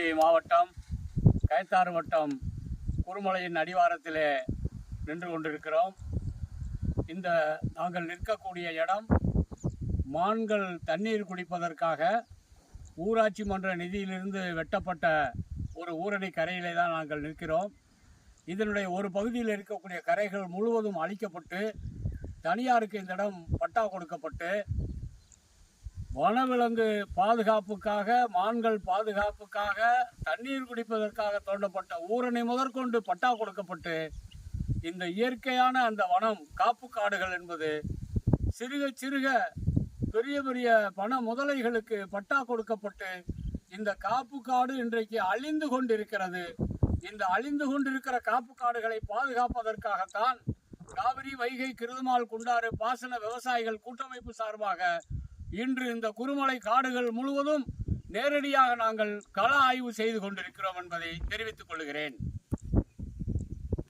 தூத்துக்குடி மாவட்டம் கயத்தாறு வட்டம் குருமலையின் அடிவாரத்திலே நின்று கொண்டிருக்கிறோம். இந்த நாங்கள் நிற்கக்கூடிய இடம் மான்கள் தண்ணீர் குடிப்பதற்காக ஊராட்சி மன்ற நிதியிலிருந்து வெட்டப்பட்ட ஒரு ஊரணி கரையிலே தான் நாங்கள் நிற்கிறோம். இதனுடைய ஒரு பகுதியில் இருக்கக்கூடிய கரைகள் முழுவதும் அழிக்கப்பட்டு தனியாருக்கு இந்த இடம் பட்டா கொடுக்கப்பட்டு வனவிலங்கு பாதுகாப்புக்காக மான்கள் பாதுகாப்புக்காக தண்ணீர் குடிப்பதற்காக தோண்டப்பட்ட ஊரணி முதற்கொண்டு பட்டா கொடுக்கப்பட்டு இந்த இயற்கையான அந்த வனம் காப்பு காடுகள் என்பது சிறுக சிறுக பெரிய பெரிய பண முதலைகளுக்கு பட்டா கொடுக்கப்பட்டு இந்த காப்பு காடு இன்றைக்கு அழிந்து கொண்டிருக்கிறது. இந்த அழிந்து கொண்டிருக்கிற காப்பு காடுகளை பாதுகாப்பதற்காகத்தான் காவிரி வைகை கிருதுமால் குண்டாறு பாசன விவசாயிகள் கூட்டமைப்பு சார்பாக இன்று இந்த குருமலை காடுகள் முழுவதும் நேரடியாக நாங்கள் கள ஆய்வு செய்து கொண்டிருக்கிறோம் என்பதை தெரிவித்துக் கொள்கிறேன்.